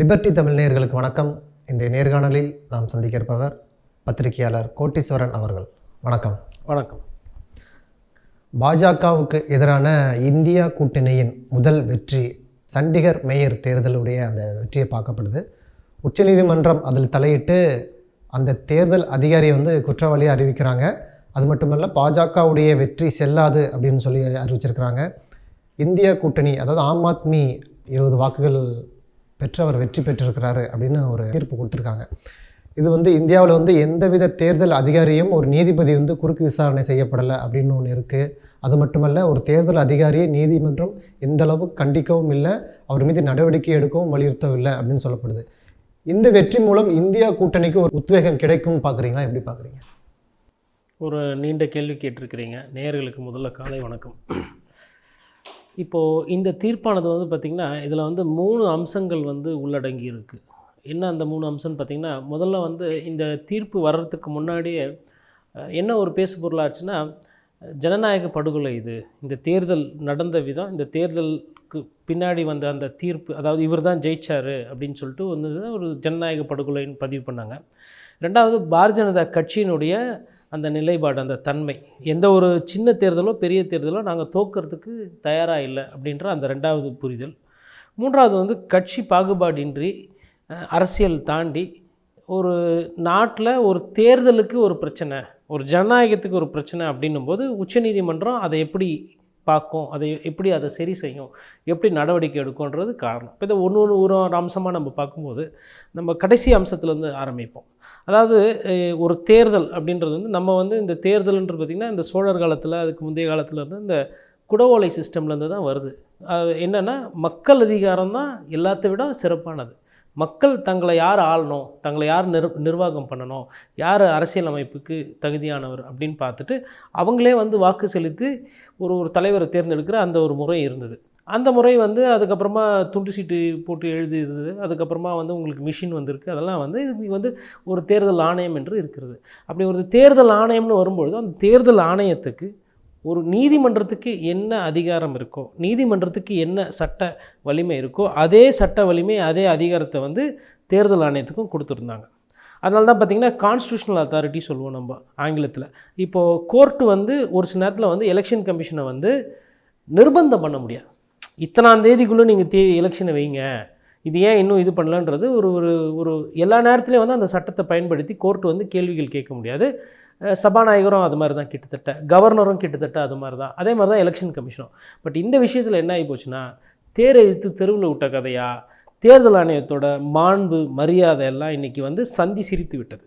Liberty Tamil நேயர்களுக்கு வணக்கம். இன்றைய நேர்காணலில் நாம் சந்திக்க இருப்பவர் பத்திரிகையாளர் கோட்டீஸ்வரன் அவர்கள். வணக்கம். வணக்கம். பாஜகவுக்கு எதிரான இந்தியா கூட்டணியின் முதல் வெற்றி சண்டிகர் மேயர் தேர்தலுடைய அந்த வெற்றியை பார்க்கப்படுது. உச்சநீதிமன்றம் அதில் தலையிட்டு அந்த தேர்தல் அதிகாரியை வந்து குற்றவாளியை அறிவிக்கிறாங்க. அது மட்டுமல்ல பாஜகவுடைய வெற்றி செல்லாது அப்படின்னு சொல்லி அறிவிச்சிருக்கிறாங்க. இந்தியா கூட்டணி அதாவது ஆம் ஆத்மி இருபது வாக்குகள் பெற்று அவர் வெற்றி பெற்றிருக்கிறாரு அப்படின்னு ஒரு தீர்ப்பு கொடுத்துருக்காங்க. இது வந்து இந்தியாவில் வந்து எந்தவித தேர்தல் அதிகாரியும் ஒரு நீதிபதி வந்து குறுக்கு விசாரணை செய்யப்படலை அப்படின்னு ஒன்று இருக்குது அது மட்டுமல்ல ஒரு தேர்தல் அதிகாரியை நீதிமன்றம் எந்த அளவு கண்டிக்கவும் இல்லை அவர் மீது நடவடிக்கை எடுக்கவும் வலியுறுத்தவும் இல்லை அப்படின்னு சொல்லப்படுது. இந்த வெற்றி மூலம் இந்தியா கூட்டணிக்கு ஒரு உத்வேகம் கிடைக்கும்னு பார்க்குறீங்களா எப்படி பார்க்குறீங்க ஒரு நீண்ட கேள்வி கேட்டிருக்கிறீங்க. நேர்களுக்கு முதல்ல காலை வணக்கம். இப்போது இந்த தீர்ப்பானது வந்து பார்த்திங்கன்னா இதில் வந்து மூணு அம்சங்கள் வந்து உள்ளடங்கி இருக்குது என்ன அந்த மூணு அம்சம்னு பார்த்திங்கன்னா முதல்ல வந்து இந்த தீர்ப்பு வர்றதுக்கு முன்னாடியே என்ன ஒரு பேசு பொருளாச்சுன்னா ஜனநாயக படுகொலை இது. இந்த தேர்தல் நடந்த விதம் இந்த தேர்தலுக்கு பின்னாடி வந்த அந்த தீர்ப்பு அதாவது இவர் தான் ஜெயிச்சார் அப்படின்னு சொல்லிட்டு வந்து ஒரு ஜனநாயக படுகொலைன்னு பதிவு பண்ணாங்க. ரெண்டாவது பாரதிய ஜனதா கட்சியினுடைய அந்த நிலைப்பாடு அந்த தன்மை. எந்த ஒரு சின்ன தேர்தலோ பெரிய தேர்தலோ நாங்கள் தோக்கிறதுக்கு தயாராக இல்லை அப்படின்ற அந்த ரெண்டாவது புரிதல். மூன்றாவது வந்து கட்சி பாகுபாடின்றி அரசியல் தாண்டி ஒரு நாட்டில் ஒரு தேர்தலுக்கு ஒரு பிரச்சனை ஒரு ஜனநாயகத்துக்கு ஒரு பிரச்சனை அப்படின்னும் போது உச்சநீதிமன்றம் அதை எப்படி பார்க்கும். அதை எப்படி அதை சரி செய்யும்? எப்படி நடவடிக்கை எடுக்கும்ன்றது காரணம். இப்போ இதை ஒன்று ஒன்று ஒரு அம்சமாக நம்ம பார்க்கும்போது நம்ம கடைசி அம்சத்துலேருந்து ஆரம்பிப்போம். அதாவது ஒரு தேர்தல் அப்படின்றது வந்து நம்ம வந்து இந்த தேர்தல்ன்றது பார்த்திங்கன்னா இந்த சோழர் காலத்தில் அதுக்கு முந்தைய காலத்தில் இருந்து இந்த குடவோலை சிஸ்டம்லேருந்து தான் வருது. அது என்னென்னா மக்கள் அதிகாரம் தான் எல்லாத்தை விட சிறப்பானது. மக்கள் தங்களை யார் ஆளணும்? தங்களை யார் நிர் நிர்வாகம் பண்ணணும்? யார் அரசியலமைப்புக்கு தகுதியானவர் அப்படின்னு பார்த்துட்டு அவங்களே வந்து வாக்கு செலுத்தி ஒரு ஒரு தலைவரை தேர்ந்தெடுக்கிற அந்த ஒரு முறை இருந்தது. அந்த முறை வந்து அதுக்கப்புறமா துண்டு சீட்டு போட்டு எழுதி அதுக்கப்புறமா வந்து உங்களுக்கு மிஷின் வந்திருக்கு. அதெல்லாம் வந்து இது வந்து ஒரு தேர்தல் ஆணையம் என்று இருக்கிறது. அப்படி ஒரு தேர்தல் ஆணையம்னு வரும்பொழுது அந்த தேர்தல் ஆணையத்துக்கு ஒரு நீதிமன்றத்துக்கு என்ன அதிகாரம் இருக்கோ நீதிமன்றத்துக்கு என்ன சட்ட வலிமை இருக்கோ அதே சட்ட வலிமை அதே அதிகாரத்தை வந்து தேர்தல் ஆணையத்துக்கும் கொடுத்துருந்தாங்க. அதனால தான் பார்த்திங்கன்னா கான்ஸ்டியூஷனல் அத்தாரிட்டி சொல்லுவோம் நம்ம ஆங்கிலத்தில். இப்போது கோர்ட்டு வந்து ஒரு சில நேரத்தில் வந்து எலெக்ஷன் கமிஷனை வந்து நிர்பந்தம் பண்ண முடியாது. இத்தனாம் தேதிக்குள்ளே நீங்கள் தே எலெக்ஷனை வைங்க. இது ஏன் இன்னும் இது பண்ணலன்றது ஒரு ஒரு ஒரு எல்லா நேரத்துலையும் வந்து அந்த சட்டத்தை பயன்படுத்தி கோர்ட்டு வந்து கேள்விகள் கேட்க முடியாது. சபாநாயகரும் அது மாதிரி தான் கிட்டத்தட்ட கவர்னரும் கிட்டத்தட்ட அது மாதிரி தான். அதே மாதிரி தான் எலெக்ஷன் கமிஷனும் பட் இந்த விஷயத்தில் என்ன ஆகி போச்சுன்னா தேரை இழுத்து தெருவில் விட்ட கதையா தேர்தல் ஆணையத்தோட மாண்பு மரியாதை எல்லாம் இன்றைக்கி வந்து சந்தி சிரித்து விட்டது.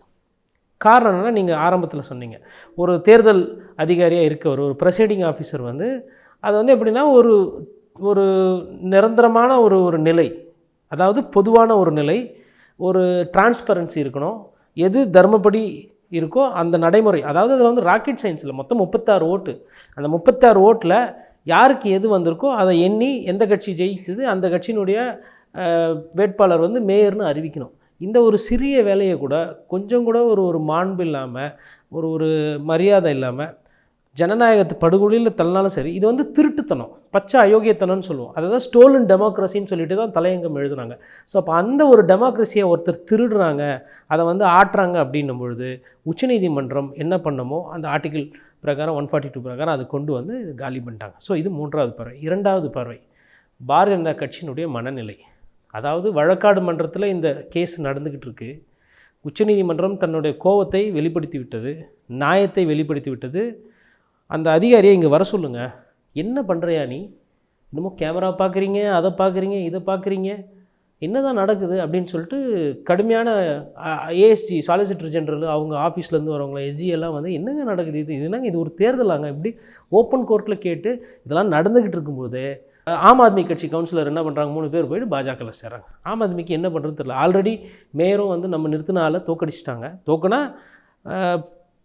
காரணம் என்னென்னா நீங்கள் ஆரம்பத்தில் சொன்னீங்க. ஒரு தேர்தல் அதிகாரியாக இருக்கவர் ஒரு ப்ரெசைடிங் ஆஃபீஸர் வந்து அது வந்து எப்படின்னா ஒரு ஒரு நிரந்தரமான ஒரு ஒரு நிலை. அதாவது பொதுவான ஒரு நிலை. ஒரு டிரான்ஸ்பரன்சி இருக்கணும். எது தர்மப்படி இருக்கோ அந்த நடைமுறை அதாவது அதில் வந்து ராக்கெட் சயின்ஸில் மொத்தம் முப்பத்தாறு ஓட்டு. அந்த முப்பத்தாறு ஓட்டில் யாருக்கு எது வந்திருக்கோ அதை எண்ணி எந்த கட்சி ஜெயிச்சது அந்த கட்சியினுடைய வேட்பாளர் வந்து மேயர்னு அறிவிக்கணும். இந்த ஒரு சிறிய வேலையை கூட கொஞ்சம் கூட ஒரு ஒரு மாண்பு இல்லாமல் ஒரு ஒரு மரியாதை இல்லாமல் ஜனநாயகத்து படுகொலியில் தள்ளினாலும் சரி இது வந்து திருட்டுத்தனம் பச்சை அயோக்கியத்தனம்னு சொல்லுவோம். அதை தான் ஸ்டோலன் டெமோக்ரஸின்னு சொல்லிட்டு தான் தலையங்கம் எழுதுனாங்க. ஸோ அப்போ அந்த ஒரு டெமோக்ரஸியை ஒருத்தர் திருடுறாங்க அதை வந்து ஆட்டுறாங்க அப்படின்னும் பொழுது உச்சநீதிமன்றம் என்ன பண்ணமோ அந்த ஆர்டிகிள் பிரகாரம் ஒன் ஃபார்ட்டி டூ பிரகாரம் அதை கொண்டு வந்து இது காலி பண்ணிட்டாங்க. ஸோ இது மூன்றாவது பார்வை இரண்டாவது பார்வை பாரதிய ஜனதா கட்சியினுடைய மனநிலை. அதாவது வழக்காடு மன்றத்தில் இந்த கேஸ் நடந்துக்கிட்டு இருக்குது உச்சநீதிமன்றம் தன்னுடைய கோவத்தை வெளிப்படுத்தி விட்டது நியாயத்தை வெளிப்படுத்தி விட்டது அந்த அதிகாரியை இங்கே வர சொல்லுங்க. என்ன பண்ணுறியா நீ? இன்னமும் கேமரா பார்க்குறீங்க அதை பார்க்குறீங்க இதை பார்க்குறீங்க என்ன தான் நடக்குது அப்படின்னு சொல்லிட்டு கடுமையான ஏஎஸ்ஜி சாலிசிட்டர் ஜென்ரல் அவங்க ஆஃபீஸ்லேருந்து வரவங்கள எஸ்ஜி எல்லாம் வந்து என்னங்க நடக்குது இது? என்னங்க இது ஒரு தேர்தலாங்க இப்படி ஓப்பன் கோர்ட்டில் கேட்டு இதெல்லாம் நடந்துக்கிட்டு இருக்கும்போது ஆம் ஆத்மி கட்சி கவுன்சிலர் என்ன பண்ணுறாங்க மூணு பேர் போயிட்டு பாஜகவில் சேர்றாங்க ஆம் ஆத்மிக்கு என்ன பண்ணுறதுன்னு தெரியல. ஆல்ரெடி மேயரும் வந்து நம்ம நிறுத்தினால ஆளை தோக்கடிச்சிட்டாங்க. தோக்குனா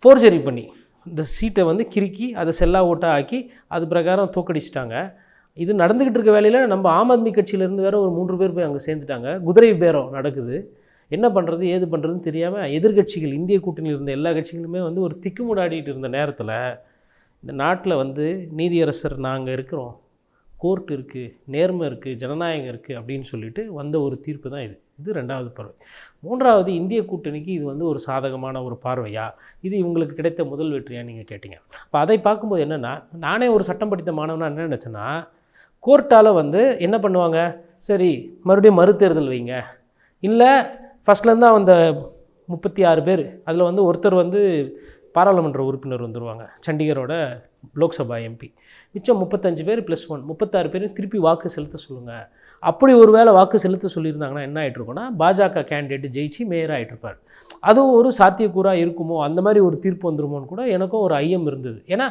ஃபோர்ஜரி பண்ணி. இந்த சீட்டை வந்து கிறுக்கி அதை செல்லா ஓட்டாக ஆக்கி அது பிரகாரம் தோக்கடிச்சிட்டாங்க. இது நடந்துக்கிட்டு இருக்க வேலையில் நம்ம ஆம் ஆத்மி கட்சியிலேருந்து வேற ஒரு மூன்று பேர் போய் அங்கே சேர்ந்துட்டாங்க. குதிரை பேரம் நடக்குது. என்ன பண்ணுறது ஏது பண்ணுறதுன்னு தெரியாமல் எதிர்க்கட்சிகள் இந்திய கூட்டணியில் இருந்த எல்லா கட்சிகளுமே வந்து ஒரு திக்குமுடாடிட்டு இருந்த நேரத்தில் இந்த நாட்டில் வந்து நீதியரசர் நாங்கள் இருக்கிறோம். கோர்ட் இருக்குது நேர்மை இருக்குது ஜனநாயகம் இருக்குது அப்படின்னு சொல்லிட்டு வந்த ஒரு தீர்ப்பு தான் இது. இது ரெண்டாவது பார்வை. மூன்றாவது இந்திய கூட்டணிக்கு இது வந்து ஒரு சாதகமான ஒரு பார்வையா? இது இவங்களுக்கு கிடைத்த முதல் வெற்றியாக நீங்கள் கேட்டீங்க. அப்போ அதை பார்க்கும்போது என்னென்னா நானே ஒரு சட்டம் படித்த மாணவனா என்ன நினச்சேன்னா கோர்ட்டால் வந்து என்ன பண்ணுவாங்க? சரி மறுபடியும் மறுதேர்தல் வைங்க. இல்லை ஃபஸ்ட்லேருந்து அந்த முப்பத்தி ஆறு பேர் அதில் வந்து ஒருத்தர் வந்து பாராளுமன்ற உறுப்பினர் வந்துருவாங்க சண்டிகரோட லோக்சபா எம்பி. மிச்சம் முப்பத்தஞ்சு பேர் ப்ளஸ் ஒன் முப்பத்தாறு பேரும் திருப்பி வாக்கு செலுத்த சொல்லுங்கள் அப்படி ஒரு வேளை வாக்கு செலுத்த சொல்லியிருந்தாங்கன்னா என்ன ஆகிட்ருக்குன்னா பாஜக கேண்டிடேட் ஜெயிச்சு மேயர் ஆகிட்ருப்பார் அதுவும் ஒரு சாத்தியக்கூறாக இருக்குமோ அந்த மாதிரி ஒரு தீர்ப்பு வந்துருமோன்னு கூட எனக்கும் ஒரு ஐயம் இருந்தது. ஏன்னா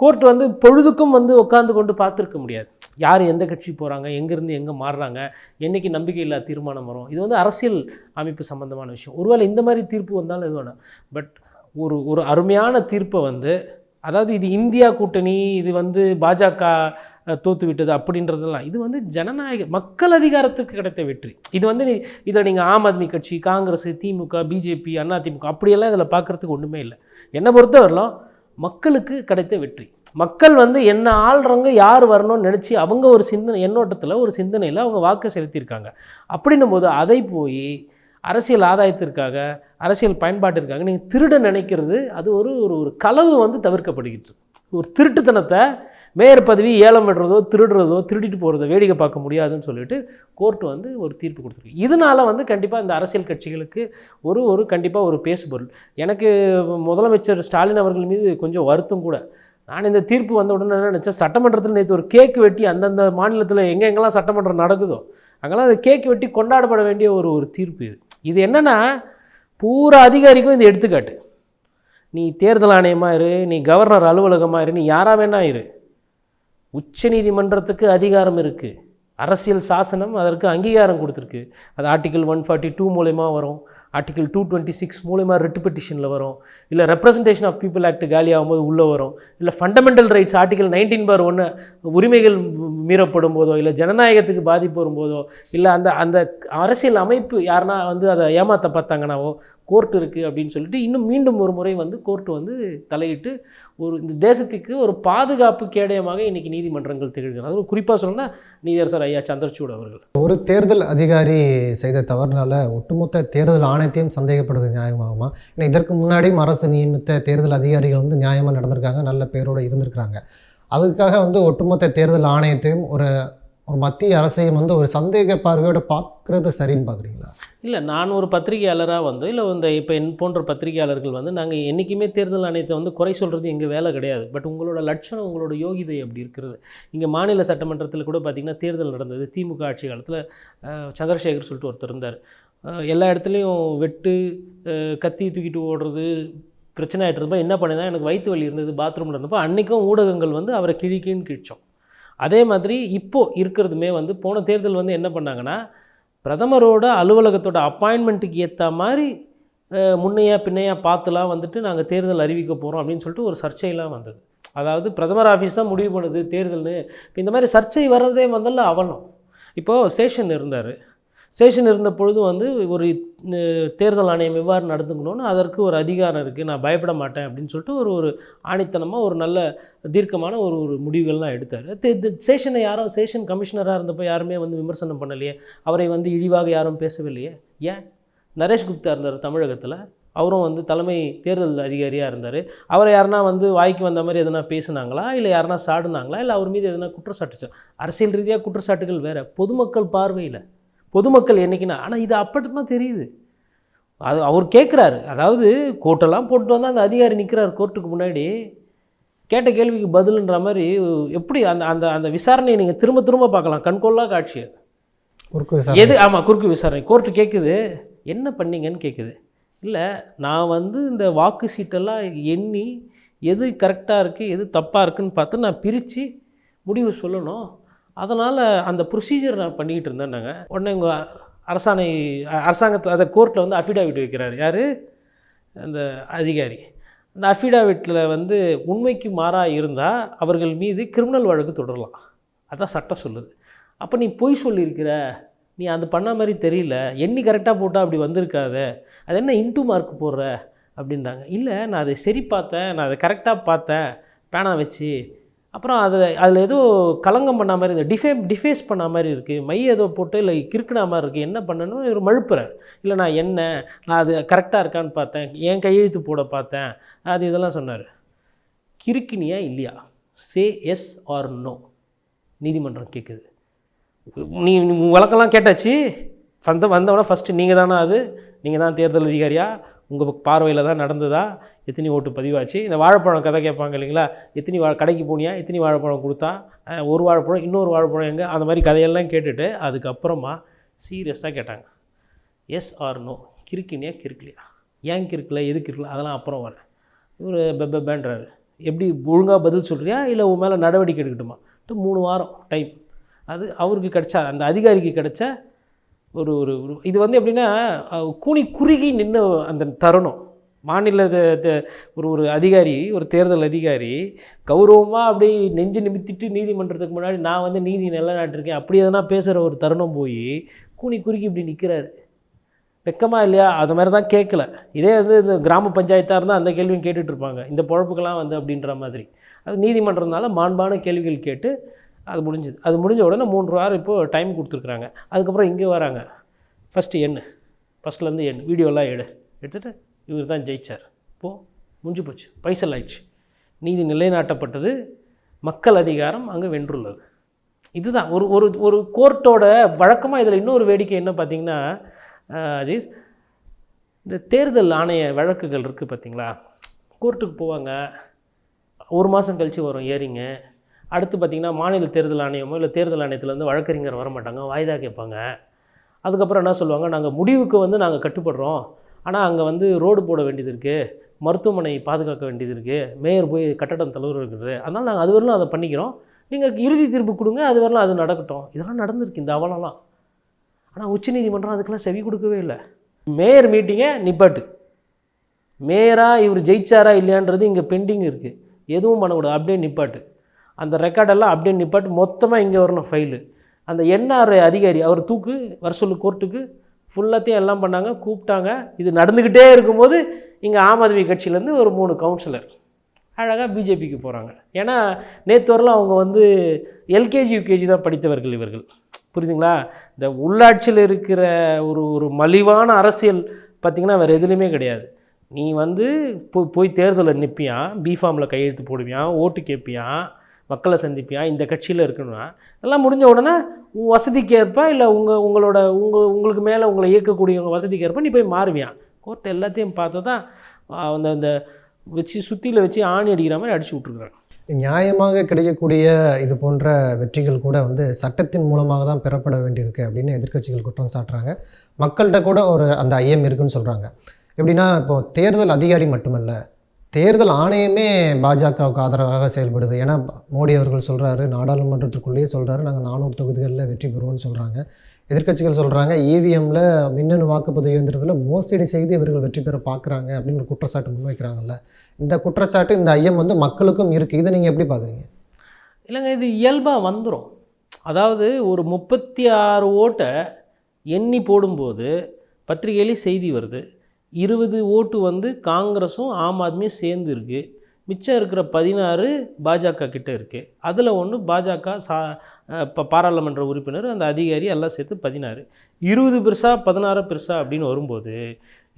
கோர்ட் வந்து பொழுதுக்கும் வந்து உட்காந்து கொண்டு பார்த்துருக்க முடியாது. யார் எந்த கட்சி போகிறாங்க எங்கேருந்து எங்கே மாறுறாங்க என்னைக்கு நம்பிக்கை இல்லாத தீர்மானம் வரும். இது வந்து அரசியல் அமைப்பு சம்மந்தமான விஷயம். ஒருவேளை இந்த மாதிரி தீர்ப்பு வந்தாலும் இது வேணாம். பட் ஒரு ஒரு அருமையான தீர்ப்பை வந்து அதாவது இது இந்தியா கூட்டணி இது வந்து பாஜக தோத்து விட்டது அப்படின்றதெல்லாம். இது வந்து ஜனநாயக மக்கள் அதிகாரத்துக்கு கிடைத்த வெற்றி. இது வந்து நீ இதை நீங்கள் ஆம் ஆத்மி கட்சி காங்கிரஸ் திமுக பிஜேபி அண்ணா திமுக அப்படியெல்லாம் இதில் பார்க்குறதுக்கு ஒன்றுமே இல்லை. என்னை பொறுத்தவரையிலும் மக்களுக்கு கிடைத்த வெற்றி. மக்கள் வந்து என்ன ஆள்றவங்க யார் வரணும்னு நினச்சி அவங்க ஒரு சிந்தனை எண்ணோட்டத்தில் ஒரு சிந்தனையில் அவங்க வாக்கு செலுத்தியிருக்காங்க. அப்படின்னும் போது அதை போய் அரசியல் ஆதாயத்திற்காக அரசியல் பயன்பாட்டிற்காக நீங்கள் திருட நினைக்கிறது அது ஒரு ஒரு ஒரு களவு வந்து தவிர்க்கப்படுகிறது ஒரு திருட்டுத்தனத்தை மேயர் பதவி ஏலம் விடுறதோ திருடுறதோ திருடிட்டு போகிறதோ வேடிக்கை பார்க்க முடியாதுன்னு சொல்லிட்டு கோர்ட் வந்து ஒரு தீர்ப்பு கொடுத்துருக்கு. இதனால வந்து கண்டிப்பாக இந்த அரசியல் கட்சிகளுக்கு ஒரு ஒரு கண்டிப்பாக ஒரு பேசுபொருள். எனக்கு முதலமைச்சர் ஸ்டாலின் அவர்கள் மீது கொஞ்சம் வருத்தம் கூட. நான் இந்த தீர்ப்பு வந்த உடனே என்ன நினச்சேன்? சட்டமன்றத்தில் நேற்று ஒரு கேக் வெட்டி அந்தந்த மாநிலத்தில் எங்கே எங்கெல்லாம் சட்டமன்றம் நடக்குதோ அங்கெல்லாம் அந்த கேக் வெட்டி கொண்டாடப்பட வேண்டிய ஒரு ஒரு தீர்ப்பு இது. இது என்னென்னா பூரா அதிகாரிக்கும் இது எடுத்துக்காட்டு. நீ தேர்தல் ஆணையமாக இரு நீ கவர்னர் அலுவலகமாக இரு நீ யாராக வேணா இரு. உச்சநீதிமன்றத்துக்கு அதிகாரம் இருக்குது அரசியல் சாசனம் அதற்கு அங்கீகாரம் கொடுத்துருக்கு. அது ஆர்டிகல் ஒன் ஃபார்ட்டி டூ மூலயமா வரும். ஆர்டிகல் டூ டுவெண்ட்டி சிக்ஸ் மூலயமா ரிட்டு பெட்டிஷனில் வரும். இல்லை ரெப்ரசன்டேஷன் ஆஃப் பீப்புள் ஆக்ட் காலி ஆகும்போது உள்ளே வரும். இல்லை ஃபண்டமெண்டல் ரைட்ஸ் ஆர்டிக்கல் நைன்டீன் பார் ஒன்று உரிமைகள் மீறப்படும் போதோ இல்லை ஜனநாயகத்துக்கு பாதிப்பு வரும்போதோ இல்லை அந்த அந்த அரசியல் அமைப்பு யாருன்னா வந்து அதை ஏமாற்ற பார்த்தாங்கனாவோ கோர்ட் இருக்குது அப்படின்னு சொல்லிட்டு இன்னும் மீண்டும் ஒரு முறை வந்து கோர்ட் வந்து தலையிட்டு ஒரு இந்த தேசத்துக்கு ஒரு பாதுகாப்பு கேடயமாக இன்றைக்கி நீதிமன்றங்கள் திகழ்கிறது. அதுவும் குறிப்பாக சொல்லணும்னா நீதியரசர் ஐயா சந்திரசூட் அவர்கள். ஒரு தேர்தல் அதிகாரி செய்த தவறுனால ஒட்டுமொத்த தேர்தல் ஆணையத்தையும் சந்தேகப்படுது நியாயமாகுமா ஏன்னா இதற்கு முன்னாடியும் அரசு நியமித்த தேர்தல் அதிகாரிகள் வந்து நியாயமாக நடந்திருக்காங்க நல்ல பேரோடு இருந்திருக்கிறாங்க. அதுக்காக வந்து ஒட்டுமொத்த தேர்தல் ஆணையத்தையும் ஒரு ஒரு மத்திய அரசையும் வந்து ஒரு சந்தேக பார்வையோட பார்க்குறது சரின்னு பார்க்குறீங்களா இல்லை நான் ஒரு பத்திரிகையாளராக வந்து இல்லை இந்த இப்போ என் போன்ற பத்திரிகையாளர்கள் வந்து நாங்கள் என்றைக்குமே தேர்தல் ஆணையத்தை வந்து குறை சொல்கிறது எங்கள் வேலை கிடையாது. பட் உங்களோட லட்சணம் உங்களோட யோகிதை அப்படி இருக்கிறது. இங்கே மாநில சட்டமன்றத்தில் கூட பார்த்திங்கன்னா தேர்தல் நடந்தது. திமுக ஆட்சி காலத்தில் சந்திரசேகர் சொல்லிட்டு ஒருத்தர் இருந்தார். எல்லா இடத்துலையும் வெட்டு கத்தி தூக்கிட்டு ஓடுறது பிரச்சனை ஆகிட்டு இருந்தப்போ என்ன பண்ணிதான் எனக்கு வயிற்று வலி இருந்தது பாத்ரூமில் இருந்தப்போ அன்றைக்கும் ஊடகங்கள் வந்து அவரை கிழிக்கின்னு கிழிச்சோம். அதே மாதிரி இப்போது இருக்கிறதுமே வந்து போன தேர்தல் வந்து என்ன பண்ணாங்கன்னா பிரதமரோட அலுவலகத்தோட அப்பாயின்மெண்ட்டுக்கு ஏற்ற மாதிரி முன்னையாக முன்னையா பின்னையா பார்த்துலாம் வந்துட்டு நாங்கள் தேர்தல் அறிவிக்க போகிறோம் அப்படின்னு சொல்லிட்டு ஒரு சர்ச்சையெல்லாம் வந்தது. அதாவது பிரதமர் ஆஃபீஸ் தான் முடிவு பண்ணுது தேர்தல்னு. இந்த மாதிரி சர்ச்சை வர்றதே முதல்ல அவலம். இப்போது சேஷன் இருந்தார். சேஷன் இருந்த பொழுது வந்து ஒரு தேர்தல் ஆணையம் எவ்வாறு நடந்துக்கணும்னு அதற்கு ஒரு அதிகாரம் இருக்குது நான் பயப்பட மாட்டேன் அப்படின்னு சொல்லிட்டு ஒரு ஒரு ஆணித்தனமாக ஒரு நல்ல தீர்க்கமான ஒரு ஒரு முடிவுகள்லாம் எடுத்தார். சேஷனை யாரும் சேஷன் கமிஷனராக இருந்தப்போ யாருமே வந்து விமர்சனம் பண்ணலையே. அவரை வந்து இழிவாக யாரும் பேசவில்லையே? ஏன்? நரேஷ் குப்தா இருந்தார் தமிழகத்தில். அவரும் வந்து தலைமை தேர்தல் அதிகாரியாக இருந்தார். அவரை யாருனா வந்து வாய்க்கு வந்த மாதிரி எதனா பேசுனாங்களா? இல்லை யாருனா சாடுனாங்களா? இல்லை அவர் மீது எதனா குற்றச்சாட்டுச்சா? அரசியல் ரீதியாக குற்றச்சாட்டுகள் வேறு. பொதுமக்கள் பார்வையில் பொதுமக்கள் என்னைக்குன்னா ஆனால் இது அப்பட்டமா தெரியுது. அது அவர் கேட்குறாரு அதாவது கோர்ட்டெல்லாம் போட்டு வந்தால் அந்த அதிகாரி நிற்கிறார் கோர்ட்டுக்கு முன்னாடி. கேட்ட கேள்விக்கு பதிலுன்ற மாதிரி எப்படி அந்த அந்த அந்த விசாரணையை நீங்கள் திரும்ப திரும்ப பார்க்கலாம். கண்கொள்ளா காட்சி அது. குறுக்கு விசாரணை. எது? ஆமாம் குறுக்கு விசாரணை. கோர்ட்டு கேட்குது என்ன பண்ணீங்கன்னு கேட்குது இல்லை நான் வந்து இந்த வாக்கு சீட்டெல்லாம் எண்ணி எது கரெக்டாக இருக்குது எது தப்பாக இருக்குன்னு பார்த்து நான் பிரித்து முடிவு சொல்லணும். அதனால் அந்த ப்ரொசீஜர் நான் பண்ணிக்கிட்டு இருந்தேன்னாங்க. உடனே உங்கள் அரசாணை அரசாங்கத்தில் அதை கோர்ட்டில் வந்து அஃபிடாவிட் வைக்கிறார். யார்? அந்த அதிகாரி. அந்த அஃபிடாவிட்டில் வந்து உண்மைக்கு மாறாக இருந்தால் அவர்கள் மீது கிரிமினல் வழக்கு தொடரலாம். அதான் சட்டம் சொல்லுது. அப்போ நீ பொய் சொல்லியிருக்கிற? நீ அது பண்ண மாதிரி தெரியல. எண்ணி கரெக்டாக போட்டால் அப்படி வந்திருக்காத. அது என்ன இன்டூ மார்க் போடுற? அப்படின்றாங்க. இல்லை நான் அதை சரி பார்த்தேன். நான் அதை கரெக்டாக பார்த்தேன். பேனா வச்சு அப்புறம் அதில் அதில் ஏதோ கலங்கம் பண்ண மாதிரி இந்த டிஃபே டிஃபேஸ் பண்ண மாதிரி இருக்குது மை ஏதோ போட்டு இல்லை கிறுக்கின மாதிரி இருக்குது என்ன பண்ணணும் இவர் மழுப்புறார். இல்லை நான் என்ன? நான் அது கரெக்டாக இருக்கான்னு பார்த்தேன். என் கையெழுத்து போட பார்த்தேன். அது இதெல்லாம் சொன்னார். கிறுக்கினியா இல்லையா? சே எஸ் ஆர் நோ நீதிமன்றம் கேட்குது நீ வழக்கெல்லாம் கேட்டாச்சு? வந்த வந்தவொடனே ஃபஸ்ட்டு நீங்கள் தானே அது? நீங்கள் தான் தேர்தல் அதிகாரியா? உங்கள் பார்வையில் தான் நடந்ததா? எத்தனை ஓட்டு பதிவாச்சு. இந்த வாழைப்பழம் கதை கேட்பாங்க இல்லைங்களா? எத்தனை வா கடைக்கு போனியா? எத்தனை வாழைப்பழம் கொடுத்தா? ஒரு வாழைப்பழம் இன்னொரு வாழைப்பழம் எங்கே? அந்த மாதிரி கதையெல்லாம் கேட்டுட்டு அதுக்கப்புறமா சீரியஸாக கேட்டாங்க. எஸ் ஆர் நோ கிறுக்கினியா கிறுக்கலையா? ஏன் கிறுக்கல? எது கிறுக்கல? அதெல்லாம் அப்புறம் வரேன். இவர் பெப்பேன்றாரு எப்படி ஒழுங்காக பதில் சொல்கிறியா இல்லை உன் மேலே நடவடிக்கை எடுக்கட்டுமா? மூணு வாரம் டைம் அது அவருக்கு கிடச்சா அந்த அதிகாரிக்கு கிடச்ச ஒரு ஒரு இது வந்து எப்படின்னா அஹ், கூனி குறுகி நின்று அந்த தருணம். மாநில ஒரு ஒரு அதிகாரி ஒரு தேர்தல் அதிகாரி கௌரவமாக அப்படி நெஞ்சு நிமித்திட்டு நீதிமன்றத்துக்கு முன்னாடி நான் வந்து நீதி நிலநாட்டிருக்கேன். அப்படி எதனா பேசுகிற ஒரு தருணம் போய் கூனி குறுக்கி இப்படி நிற்கிறாரு வெக்கமாக இல்லையா? அது மாதிரி தான் கேட்கல. இதே வந்து இந்த கிராம பஞ்சாயத்தாக இருந்தால் அந்த கேள்வியும் கேட்டுட்ருப்பாங்க இந்த பொழப்புக்கெல்லாம் வந்து அப்படின்ற மாதிரி. அது நீதிமன்றம்னால மாண்பான கேள்விகள் கேட்டு அது முடிஞ்சுது. அது முடிஞ்ச உடனே மூன்று வாரம் இப்போது டைம் கொடுத்துருக்குறாங்க. அதுக்கப்புறம் இங்கே வராங்க. ஃபஸ்ட்டு எண்ணு ஃபஸ்ட்லேருந்து எண் வீடியோலாம் எடு. எடுத்துகிட்டு இவர் தான் ஜெயிச்சார். இப்போது முடிஞ்சு போச்சு. பைசல் ஆயிடுச்சு. நீதி நிலைநாட்டப்பட்டது. மக்கள் அதிகாரம் அங்கே வென்றுள்ளது. இதுதான். ஒரு ஒரு ஒரு கோர்ட்டோட வழக்கமாக இதில் இன்னொரு வேடிக்கை என்ன பார்த்தீங்கன்னா அஜீஸ் இந்த தேர்தல் ஆணைய வழக்குகள் இருக்குது பார்த்தீங்களா? கோர்ட்டுக்கு போவாங்க. ஒரு மாதம் கழித்து வரும் ஏறிங்க அடுத்து பார்த்திங்கன்னா மாநில தேர்தல் ஆணையமோ இல்லை தேர்தல் ஆணையத்துலேருந்து வழக்கறிஞர் வர மாட்டாங்க வாய்தா கேட்பாங்க. அதுக்கப்புறம் என்ன சொல்லுவாங்க? நாங்கள் முடிவுக்கு வந்து நாங்கள் கட்டுப்படுறோம். ஆனால் அங்கே வந்து ரோடு போட வேண்டியது இருக்குது மருத்துவமனை பாதுகாக்க வேண்டியது இருக்குது மேயர் போய் கட்டடம் தலைவர் இருக்குது. அதனால் நாங்கள் அது வரலாம் அதை பண்ணிக்கிறோம். நீங்கள் இறுதி தீர்ப்பு கொடுங்க அது வரலாம் அது நடக்கட்டும். இதெல்லாம் நடந்திருக்கு இந்த அவலம்லாம். ஆனால் உச்சநீதிமன்றம் அதுக்கெல்லாம் செவி கொடுக்கவே இல்லை. மேயர் மீட்டிங்கை நிப்பாட்டு. மேயராக இவர் ஜெயிச்சாரா இல்லையான்றது இங்கே பெண்டிங் இருக்குது எதுவும் பண்ணக்கூடாது. அப்படியே நிப்பாட்டு. அந்த ரெக்கார்டெல்லாம் அப்படியே நிப்பாட்டு. மொத்தமாக இங்கே வரணும் ஃபைலு அந்த என்ஆர் அதிகாரி அவர் தூக்கு வர சொல்லு கோர்ட்டுக்கு ஃபுல்லாத்தையும் எல்லாம் பண்ணாங்க கூப்பிட்டாங்க. இது நடந்துக்கிட்டே இருக்கும்போது இங்கே ஆம் ஆத்மி கட்சியிலேருந்து ஒரு மூணு கவுன்சிலர் அழகாக பிஜேபிக்கு போகிறாங்க ஏன்னா நேற்று வரலாம் அவங்க வந்து எல்கேஜி யூகேஜி தான் படித்தவர்கள் இவர்கள். புரியுதுங்களா? இந்த உள்ளாட்சியில் இருக்கிற ஒரு ஒரு மலிவான அரசியல் பார்த்திங்கன்னா வேறு எதுலேயுமே கிடையாது. நீ வந்து போய் போய் தேர்தலில் நிற்பியான் பிஃபார்மில் கையெழுத்து போடுவியான் ஓட்டு கேட்பியான் மக்களை சந்திப்பியா? இந்த கட்சியில் இருக்கணும்னா? எல்லாம் முடிஞ்ச உடனே உன் வசதிக்கேற்ப இல்லை உங்கள் உங்களோட உங்கள் உங்களுக்கு மேலே உங்களை இயக்கக்கூடியவங்க வசதிக்கேற்ப நீ போய் மாறுவியான் கோர்ட் எல்லாத்தையும் பார்த்து தான் அந்த அந்த வச்சு சுத்தியில் வச்சு ஆணி அடிக்கிற மாதிரி அடிச்சு விட்ருக்குறாங்க நியாயமாக கிடைக்கக்கூடிய இது போன்ற வெற்றிகள் கூட வந்து சட்டத்தின் மூலமாக தான் பெறப்பட வேண்டியிருக்கு அப்படின்னு எதிர்க்கட்சிகள் குற்றம் சாட்டுறாங்க. மக்கள்கிட்ட கூட ஒரு அந்த ஐயம் இருக்குன்னு சொல்கிறாங்க எப்படின்னா இப்போ தேர்தல் அதிகாரி மட்டுமல்ல தேர்தல் ஆணையமே பாஜகவுக்கு ஆதரவாக செயல்படுது. ஏன்னா மோடி அவர்கள் சொல்கிறாரு நாடாளுமன்றத்துக்குள்ளேயே சொல்கிறாரு நாங்கள் நானூறு தொகுதிகளில் வெற்றி பெறுவோம்னு சொல்கிறாங்க எதிர்க்கட்சிகள் சொல்கிறாங்க இவிஎம்மில் மின்னணு வாக்குப்பதிவு இயந்திரத்தில் மோசடி செய்து இவர்கள் வெற்றி பெற பார்க்குறாங்க அப்படின்னு ஒரு குற்றச்சாட்டு முன்வைக்கிறாங்கல்ல. இந்த குற்றச்சாட்டு இந்த ஐயம் வந்து மக்களுக்கும் இருக்குது இதை நீங்கள் எப்படி பார்க்குறீங்க இல்லைங்க இது இயல்பாக வந்துடும் அதாவது ஒரு முப்பத்தி ஆறு ஓட்டை எண்ணி போடும்போது பத்திரிகையிலே செய்தி வருது. இருபது ஓட்டு வந்து காங்கிரஸும் ஆம் ஆத்மியும் சேர்ந்து இருக்குது மிச்சம் இருக்கிற பதினாறு பாஜக கிட்டே இருக்குது அதில் ஒன்று பாஜக சா இப்போ பாராளுமன்ற உறுப்பினர் அந்த அதிகாரி எல்லாம் சேர்த்து பதினாறு. இருபது பெருசா பதினாறு பெருசா அப்படின்னு வரும்போது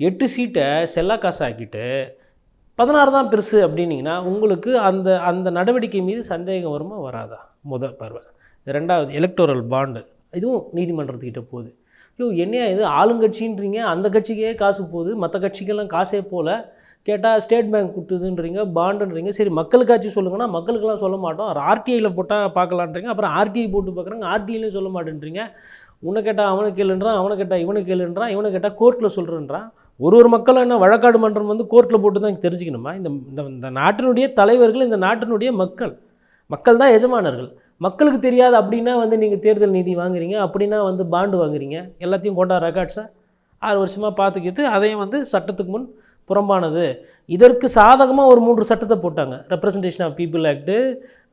எட்டு சீட்டை செல்லா காசு ஆக்கிட்டு பதினாறு தான் பெருசு அப்படின்னிங்கன்னா உங்களுக்கு அந்த அந்த நடவடிக்கை மீது சந்தேகம் வருமா வராதா? முத பார்வை. ரெண்டாவது எலக்டோரல் பாண்டு இதுவும் நீதிமன்றத்துக்கிட்ட போகுது. ஐயோ என்னையா இது? ஆளுங்கட்சின்றீங்க. அந்த கட்சிக்கே காசு போகுது. மற்ற கட்சிக்கெல்லாம் காசே போகல. கேட்டால் ஸ்டேட் பேங்க் கொடுத்ததுன்றீங்க பாண்டுன்றீங்க. சரி மக்களுக்காச்சும் சொல்லுங்கன்னா மக்களுக்கெல்லாம் சொல்ல மாட்டோம். ஆர்டிஐயில் போட்டால் பார்க்கலான்றீங்க அப்புறம் ஆர்டிஐ போட்டு பார்க்குறாங்க. ஆர்டிஐலையும் சொல்ல மாட்டேன்றீங்க. உன்னை கேட்டால் அவனை கேளுன்றான் அவனை கேட்டால் இவனை கேளுன்றான் இவனை கேட்டால் கோர்ட்டில் சொல்கிறேன்றான் ஒரு ஒரு மக்களும் என்ன வழக்காடு மன்றம் வந்து கோர்ட்டில் போட்டு தான் தெரிஞ்சுக்கணுமா? இந்த இந்த இந்த நாட்டினுடைய தலைவர்கள் இந்த நாட்டினுடைய மக்கள். மக்கள் தான் எஜமானர்கள். மக்களுக்கு தெரியாது அப்படின்னா வந்து நீங்கள் தேர்தல் நிதி வாங்குறீங்க அப்படின்னா வந்து பாண்டு வாங்குறீங்க. எல்லாத்தையும் கொண்டா ரெக்கார்ட்ஸை ஆறு வருஷமாக பார்த்துக்கிட்டு அதையும் வந்து சட்டத்துக்கு முன் புறம்பானது. இதற்கு சாதகமாக ஒரு மூன்று சட்டத்தை போட்டாங்க. Representation of people act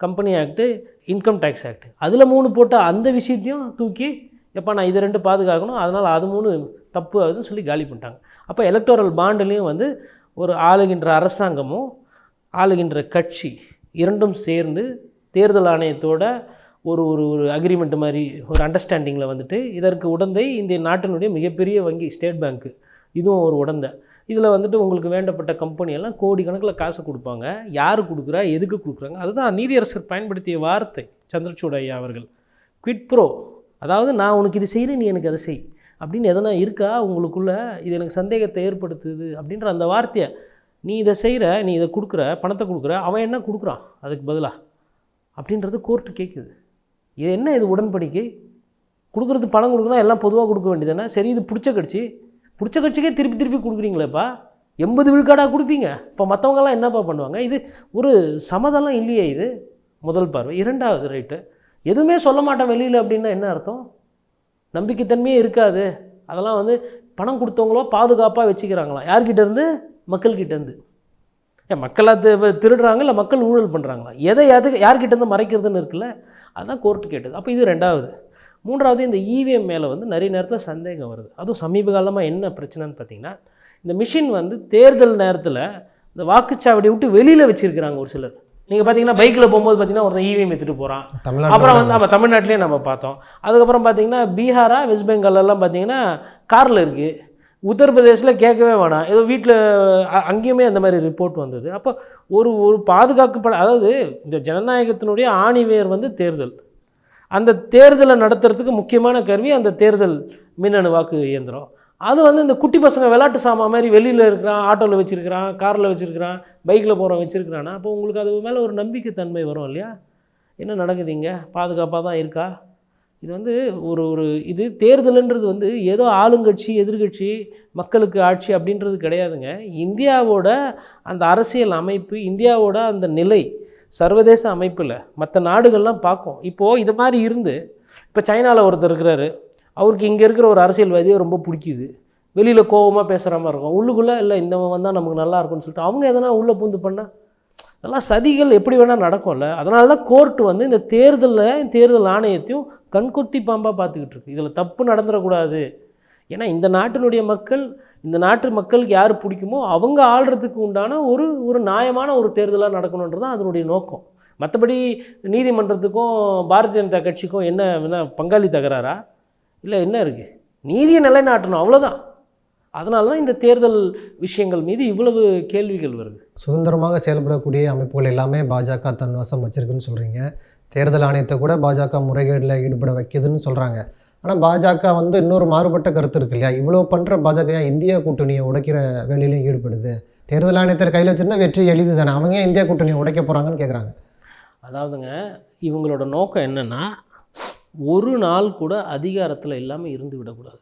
company act income tax act அதில் மூணு போட்ட அந்த விஷயத்தையும் தூக்கி எப்பா நான் இது ரெண்டு பாதுகாக்கணும். அதனால் அது மூணு தப்பு ஆகுதுன்னு சொல்லி காலி பண்ணிட்டாங்க. அப்போ எலக்டோரல் பாண்டுலேயும் வந்து ஒரு ஆளுகின்ற அரசாங்கமும் ஆளுகின்ற கட்சி இரண்டும் சேர்ந்து தேர்தல் ஆணையத்தோட ஒரு ஒரு ஒரு அக்ரிமெண்ட் மாதிரி ஒரு அண்டர்ஸ்டாண்டிங்கில் வந்துட்டு இதற்கு உடந்தை இந்த நாட்டினுடைய மிகப்பெரிய வங்கி ஸ்டேட் பேங்க்கு இதுவும் ஒரு உடந்தை. இதில் வந்துட்டு உங்களுக்கு வேண்டப்பட்ட கம்பெனி எல்லாம் கோடிக்கணக்கில் காசு கொடுப்பாங்க. யார் கொடுக்குறா எதுக்கு கொடுக்குறாங்க? அதுதான் நீதியரசர் பயன்படுத்திய வார்த்தை சந்திரசூட் ஐயா அவர்கள். குவிட் ப்ரோ அதாவது நான் உனக்கு இது செய்கிறேன் நீ எனக்கு அதை செய். அப்படின்னு எதனா இருக்கா? உங்களுக்குள்ளே இது எனக்கு சந்தேகத்தை ஏற்படுத்துது அப்படின்ற அந்த வார்த்தையை நீ இதை செய்கிற நீ இதை கொடுக்குற பணத்தை கொடுக்குற அவன் என்ன கொடுக்குறான்? அதுக்கு பதிலாக அப்படின்றது கோர்ட்டு கேட்குது. இது என்ன இது உடன்படிக்கை? கொடுக்குறது பணம் கொடுக்குறா எல்லாம் பொதுவாக கொடுக்க வேண்டியதானே சரி இது பிடிச்ச கட்சி. பிடிச்ச கட்சிக்கே திருப்பி திருப்பி கொடுக்குறீங்களேப்பா. எண்பது விழுக்காடாக கொடுப்பீங்க. இப்போ மற்றவங்கெல்லாம் என்னப்பா பண்ணுவாங்க? இது ஒரு சமதளம் இல்லையே இது. முதல் பார்வை. இரண்டாவது ரைட்டு எதுவுமே சொல்ல மாட்டேன் வெளியில் அப்படின்னா என்ன அர்த்தம்? நம்பிக்கைத்தன்மையே இருக்காது. அதெல்லாம் வந்து பணம் கொடுத்தவங்களோ பாதுகாப்பாக வச்சுக்கிறாங்களாம் யார்கிட்ட இருந்து மக்கள்கிட்ட இருந்து. ஏன் மக்களாக திருடுறாங்க இல்லை மக்கள் ஊழல் பண்ணுறாங்களா எதை எது யார்கிட்ட இருந்து மறைக்கிறதுன்னு இருக்குல்ல? அதுதான் கோர்ட்டு கேட்டது. அப்போ இது ரெண்டாவது. மூன்றாவது இந்த இவிஎம் மேலே வந்து நிறைய நேரத்தில் சந்தேகம் வருது. அதுவும் சமீப காலமாக என்ன பிரச்சனைன்னு பார்த்தீங்கன்னா இந்த மிஷின் வந்து தேர்தல் நேரத்தில் இந்த வாக்குச்சாவடியை விட்டு வெளியில் வச்சுருக்கிறாங்க ஒரு சிலர். நீங்கள் பார்த்தீங்கன்னா பைக்கில் போகும்போது பார்த்தீங்கன்னா ஒருத்தன் இவிஎம் எடுத்துகிட்டு போகிறான் அப்புறம் வந்து நம்ம தமிழ்நாட்டிலே நம்ம பார்த்தோம். அதுக்கப்புறம் பார்த்தீங்கன்னா பீகாரா வெஸ்ட் பெங்கால் எல்லாம் பார்த்தீங்கன்னா காரில் இருக்குது உத்தரப்பிரதேசில் கேட்கவே வேணாம். ஏதோ வீட்டில் அங்கேயுமே அந்த மாதிரி ரிப்போர்ட் வந்தது. அப்போ ஒரு ஒரு பாதுகாக்கப்பட அதாவது இந்த ஜனநாயகத்தினுடைய ஆணிவேர் வந்து தேர்தல். அந்த தேர்தலை நடத்துறதுக்கு முக்கியமான கருவி அந்த தேர்தல் மின்னணு வாக்கு இயந்திரம். அது வந்து இந்த குட்டி பசங்க விளாட்டு சாமான் மாதிரி வெளியில் இருக்கிறான் ஆட்டோவில் வச்சுருக்கிறான் காரில் வச்சுருக்கிறான் பைக்கில் போகிறவன் வச்சுருக்கிறான்னா அப்போ உங்களுக்கு அது மேலே ஒரு நம்பிக்கை தன்மை வரும் இல்லையா? என்ன நடக்குது இங்கே? பாதுகாப்பாக தான் இருக்கா? இது வந்து ஒரு ஒரு இது தேர்தலுன்றது வந்து ஏதோ ஆளுங்கட்சி எதிர்கட்சி மக்களுக்கு ஆட்சி அப்படின்றது கிடையாதுங்க. இந்தியாவோட அந்த அரசியல் அமைப்பு இந்தியாவோட அந்த நிலை சர்வதேச அமைப்பில் மற்ற நாடுகள்லாம் பார்க்கும். இப்போது இது மாதிரி இருந்து இப்போ சைனாவில் ஒருத்தர் இருக்கிறாரு. அவருக்கு இங்கே இருக்கிற ஒரு அரசியல்வாதியை ரொம்ப பிடிக்குது. வெளியில் கோவமாக பேசுகிற மாதிரி இருக்கும். உள்ளுக்குள்ளே இல்லை இந்தவன் வந்தால் நமக்கு நல்லா இருக்கும்னு சொல்லிட்டு அவங்க எதனா உள்ளே பூந்து பண்ணால் இதெல்லாம் சதிகள் எப்படி வேணால் நடக்கும்ல. அதனால தான் கோர்ட்டு வந்து இந்த தேர்தலில் தேர்தல் ஆணையத்தையும் கண்குத்தி பாம்பாக பார்த்துக்கிட்டு இருக்கு. இதில் தப்பு நடந்துடக்கூடாது. ஏன்னா இந்த நாட்டினுடைய மக்கள் இந்த நாட்டு மக்களுக்கு யார் பிடிக்குமோ அவங்க ஆள்றதுக்கு உண்டான ஒரு ஒரு நியாயமான ஒரு தேர்தலாக நடக்கணுன்றது தான் அதனுடைய நோக்கம். மற்றபடி நீதிமன்றத்துக்கும் பாரதிய ஜனதா கட்சிக்கும் என்ன என்ன பங்காளி தகராறா? இல்லை என்ன இருக்குது நீதியை நிலைநாட்டணும் அவ்வளோதான் அதனால தான் இந்த தேர்தல் விஷயங்கள் மீது இவ்வளவு கேள்விகள் வருது. சுதந்திரமாக செயல்படக்கூடிய அமைப்புகள் எல்லாமே பாஜக தன் வசம் வச்சிருக்குன்னு சொல்கிறீங்க தேர்தல் ஆணையத்தை கூட பாஜக முறைகேடில் ஈடுபட வைக்குதுன்னு சொல்கிறாங்க ஆனால் பாஜக வந்து இன்னொரு மாறுபட்ட கருத்து இருக்கு இல்லையா? இவ்வளோ பண்ணுற பாஜக ஏன் இந்தியா கூட்டணியை உடைக்கிற வேலையிலையும் ஈடுபடுது? தேர்தல் ஆணையத்தை கையில் வச்சிருந்தா வெற்றி எளிது தானே? அவங்க இந்தியா கூட்டணியை உடைக்க போகிறாங்கன்னு கேட்குறாங்க அதாவதுங்க இவங்களோட நோக்கம் என்னென்னா ஒரு நாள் கூட அதிகாரத்தில் இல்லாமல் இருந்து விடக்கூடாது.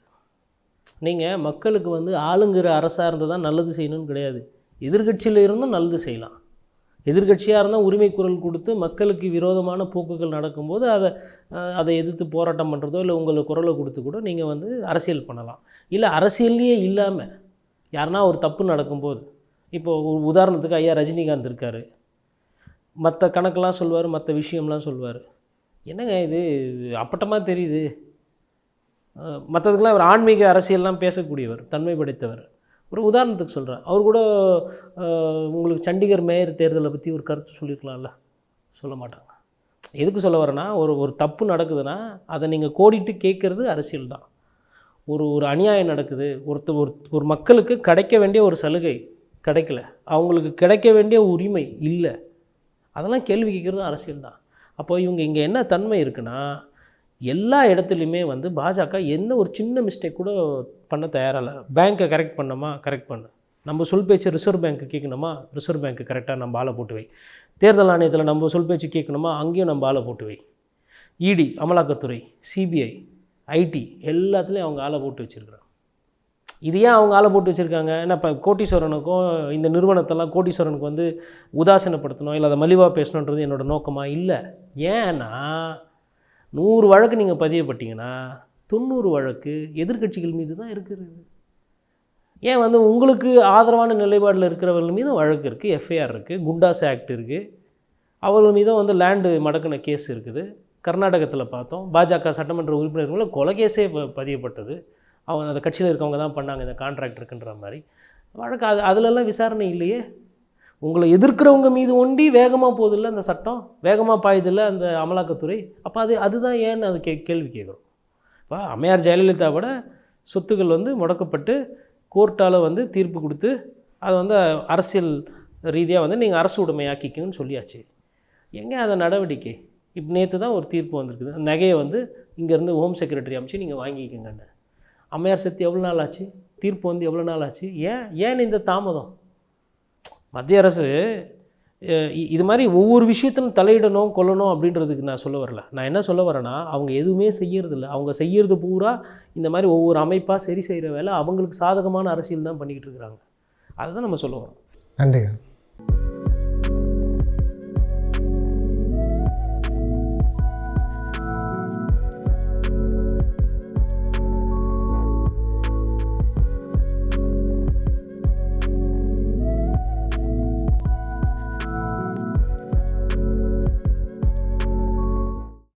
நீங்கள் மக்களுக்கு வந்து ஆளுங்கிற அரசாக இருந்தால் தான் நல்லது செய்யணும்னு கிடையாது. எதிர்கட்சியில் இருந்தும் நல்லது செய்யலாம். எதிர்கட்சியாக இருந்தால் உரிமை குரல் கொடுத்து மக்களுக்கு விரோதமான போக்குகள் நடக்கும்போது அதை அதை எதிர்த்து போராட்டம் பண்ணுறதோ இல்லை உங்களுக்கு குரலை கொடுத்து கூட நீங்கள் வந்து அரசியல் பண்ணலாம். இல்லை அரசியல்லையே இல்லாமல் யாருன்னா ஒரு தப்பு நடக்கும்போது இப்போது உதாரணத்துக்கு ஐயா ரஜினிகாந்த் இருக்கார். மற்ற கணக்கெலாம் சொல்லுவார் மற்ற விஷயம்லாம் சொல்லுவார். என்னங்க இது? அப்பட்டமாக தெரியுது. மற்றதுக்கெல்லாம் அவர் ஆன்மீக அரசியல்லாம் பேசக்கூடியவர் தன்மை படைத்தவர். ஒரு உதாரணத்துக்கு சொல்கிறேன் அவர் கூட உங்களுக்கு சண்டிகர் மேயர் தேர்தலை பற்றி ஒரு கருத்து சொல்லியிருக்கலாம்ல? சொல்ல மாட்டாங்க. எதுக்கு சொல்ல வரேன்னா ஒரு ஒரு தப்பு நடக்குதுன்னா அதை நீங்கள் கோடிட்டு கேட்குறது அரசியல் தான். ஒரு ஒரு அநியாயம் நடக்குது. ஒருத்தர் ஒரு ஒரு மக்களுக்கு கிடைக்க வேண்டிய ஒரு சலுகை கிடைக்கல. அவங்களுக்கு கிடைக்க வேண்டிய உரிமை இல்லை. அதெல்லாம் கேள்வி கேட்குறது அரசியல் தான். அப்போ இவங்க இங்கே என்ன தன்மை இருக்குன்னா எல்லா இடத்துலையுமே வந்து பாஜக எந்த ஒரு சின்ன மிஸ்டேக் கூட பண்ண தயாராக பேங்க்கை கரெக்ட் பண்ணோமா? கரெக்ட் பண்ணு நம்ம சொல் பேச்சு ரிசர்வ் பேங்க்கு கேட்கணுமா? ரிசர்வ் பேங்க்கு கரெக்டாக நம்ம ஆளை போட்டு வை. தேர்தல் ஆணையத்தில் நம்ம சொல் பேச்சு கேட்கணுமா? அங்கேயும் நம்ம ஆளை போட்டு வை. இடி அமலாக்கத்துறை சிபிஐ ஐடி எல்லாத்துலேயும் அவங்க ஆளை போட்டு வச்சுருக்குறாங்க. இது ஏன் அவங்க ஆளை போட்டு வச்சுருக்காங்க? ஏன்னா இப்போ கோட்டீஸ்வரனுக்கும் இந்த நிறுவனத்தெல்லாம் கோட்டீஸ்வரனுக்கு வந்து உதாசீனப்படுத்தணும் இல்லை அதை மலிவாக பேசணுன்றது என்னோட நோக்கமாக இல்லை. ஏன்னா நூறு வழக்கு நீங்கள் பதியப்பட்டீங்கன்னா தொண்ணூறு வழக்கு எதிர்க்கட்சிகள் மீது தான் இருக்கிறது. ஏன் வந்து உங்களுக்கு ஆதரவான நிலைப்பாடில் இருக்கிறவர்கள் மீதும் வழக்கு இருக்குது எஃப்ஐஆர் இருக்குது குண்டாஸ் ஆக்ட் இருக்குது அவர்கள் மீதும் வந்து லேண்டு மடக்கின கேஸ் இருக்குது. கர்நாடகத்தில் பார்த்தோம் பாஜக சட்டமன்ற உறுப்பினர்களை கொலை கேஸே பதியப்பட்டது. அவங்க அந்த கட்சியில் இருக்கவங்க தான் பண்ணாங்க இந்த கான்ட்ராக்ட் இருக்குன்ற மாதிரி. வழக்கு அது அதிலெல்லாம் விசாரணை இல்லையே. உங்களை எதிர்க்கிறவங்க மீது ஒண்டி வேகமாக போகுதில்ல அந்த சட்டம்? வேகமாக பாயுதில்ல அந்த அமலாக்கத்துறை? அப்போ அது அதுதான் ஏன்னு அது கே கேள்வி கேட்குறோம். இப்போ அம்மையார் ஜெயலலிதாவோட சொத்துக்கள் வந்து முடக்கப்பட்டு கோர்ட்டால் வந்து தீர்ப்பு கொடுத்து அதை வந்து அரசியல் ரீதியாக வந்து நீங்கள் அரசு உடைமையாக்கிக்கணும்னு சொல்லியாச்சு. எங்கே அந்த நடவடிக்கை? இப்போ நேற்று தான் ஒரு தீர்ப்பு வந்திருக்குது. அந்த நகையை வந்து இங்கேருந்து ஹோம் செக்ரட்டரி அமைச்சு நீங்கள் வாங்கிக்கங்கன்னு. அம்மையார் சத்து எவ்வளோ நாள் ஆச்சு? தீர்ப்பு வந்து எவ்வளோ நாள் ஆச்சு? ஏன் ஏன் இந்த தாமதம்? மத்திய அரசு இது மாதிரி ஒவ்வொரு விஷயத்திலும் தலையிடணும் கொல்லணும் அப்படின்றதுக்கு நான் சொல்ல வரல. நான் என்ன சொல்ல வரேன்னா அவங்க எதுவுமே செய்யறதில்ல அவங்க செய்கிறது பூரா இந்த மாதிரி ஒவ்வொரு அமைப்பாக சரி செய்கிற வேலை அவங்களுக்கு சாதகமான அரசியல் தான் பண்ணிக்கிட்டு இருக்கிறாங்க அதுதான் நம்ம சொல்ல வரோம். நன்றி